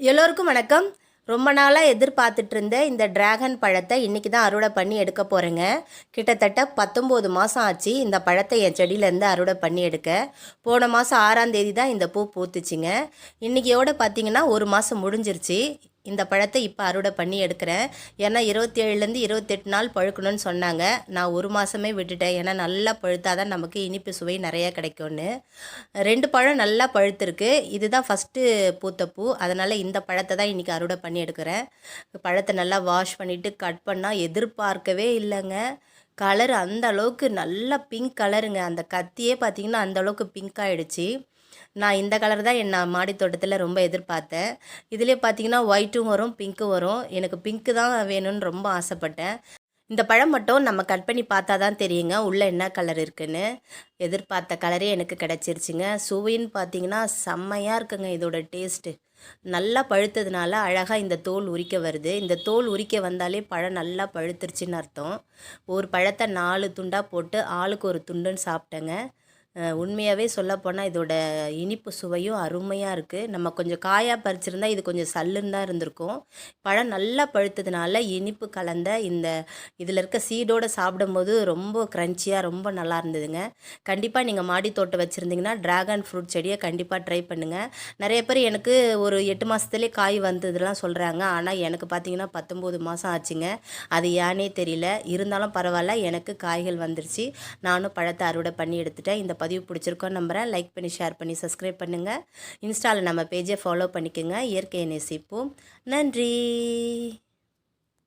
எல்லோருக்கும் வணக்கம். ரொம்ப நாளாக எதிர்பார்த்துட்டு இருந்த இந்த டிராகன் பழத்தை இன்றைக்கி தான் அறுவடை பண்ணி எடுக்க போகிறேங்க கிட்டத்தட்ட பத்தொம்போது மாதம் ஆச்சு இந்த பழத்தை என் செடியிலேருந்து அறுவடை பண்ணி எடுக்க. போன மாதம் ஆறாம் தேதி தான் இந்த பூ பூத்துச்சுங்க. இன்றைக்கியோட பார்த்தீங்கன்னா ஒரு மாதம் முடிஞ்சிருச்சு. இந்த பழத்தை இப்போ அறுவடை பண்ணி எடுக்கிறேன். ஏன்னா இருபத்தி ஏழுலேருந்து இருபத்தெட்டு நாள் பழுக்கணும்னு சொன்னாங்க. நான் ஒரு மாதமே விட்டுட்டேன். ஏன்னா நல்லா பழுத்தாதான் நமக்கு இனிப்பு சுவை நிறையா கிடைக்கும்னு. ரெண்டு பழம் நல்லா பழுத்திருக்கு. இதுதான் ஃபஸ்ட்டு பூத்த பூ அதனால் இந்த பழத்தை தான் இன்றைக்கி அறுவடை பண்ணி எடுக்கிறேன். பழத்தை நல்லா வாஷ் பண்ணிவிட்டு கட் பண்ணால் எதிர்பார்க்கவே இல்லைங்க. கலர் அந்த அளவுக்கு நல்லா பிங்க் கலருங்க அந்த கத்தியே பார்த்திங்கன்னா அந்த அளவுக்கு பிங்க் ஆகிடுச்சி நான் இந்த கலர் தான் என் நான் மாடி தோட்டத்தில் ரொம்ப எதிர்பார்த்தேன். இதிலே பார்த்தீங்கன்னா ஒயிட்டும் வரும் பிங்க்கும் வரும். எனக்கு பிங்க்கு தான் வேணும்னு ரொம்ப ஆசைப்பட்டேன். இந்த பழம் மட்டும் நம்ம கட் பண்ணி பார்த்தா தான் தெரியுங்க உள்ளே என்ன கலர் இருக்குன்னு. எதிர்பார்த்த கலரே எனக்கு கிடச்சிருச்சுங்க. சுவைன்னு பார்த்தீங்கன்னா செம்மையாக இருக்குங்க இதோட டேஸ்ட்டு நல்லா பழுத்ததுனால அழகாக இந்த தோல் உரிக்க வருது. இந்த தோல் உரிக்க வந்தாலே பழம் நல்லா பழுத்துருச்சுன்னு அர்த்தம். ஒரு பழத்தை நாலு துண்டாக போட்டு ஆளுக்கு ஒரு துண்டுன்னு சாப்பிட்டேங்க. உண்மையாகவே சொல்லப்போனால் இதோட இனிப்பு சுவையும் அருமையாக இருக்குது நம்ம கொஞ்சம் காயாக பறிச்சிருந்தா இது கொஞ்சம் சல்லுன்னு தான் இருந்திருக்கும். பழம் நல்லா பழுத்ததுனால இனிப்பு கலந்த இந்த இதில் இருக்க சீடோடு சாப்பிடும்போது ரொம்ப க்ரன்ச்சியாக ரொம்ப நல்லா இருந்ததுங்க. கண்டிப்பாக நீங்கள் மாடி தோட்டம் வச்சுருந்தீங்கன்னா ட்ராகன் ஃப்ரூட் செடியை கண்டிப்பாக ட்ரை பண்ணுங்கள் நிறைய பேர் எனக்கு ஒரு எட்டு மாதத்துலேயே காய் வந்ததுலாம் சொல்கிறாங்க ஆனால் எனக்கு பார்த்தீங்கன்னா பத்தொம்போது மாதம் ஆச்சுங்க. அது ஏன்னே தெரியல. இருந்தாலும் பரவாயில்ல. எனக்கு காய்கள் வந்துருச்சு. நானும் பழத்தை அறுவடை பண்ணி எடுத்துட்டேன். இந்த பதிவு பிடிச்சிருக்கோம் நம்புகிறேன் லைக் பண்ணி ஷேர் பண்ணி சப்ஸ்கிரைப் பண்ணுங்கள் இன்ஸ்டாவில் நம்ம பேஜை ஃபாலோ பண்ணிக்கோங்க. இயற்கையை நேசிப்போம். நன்றி.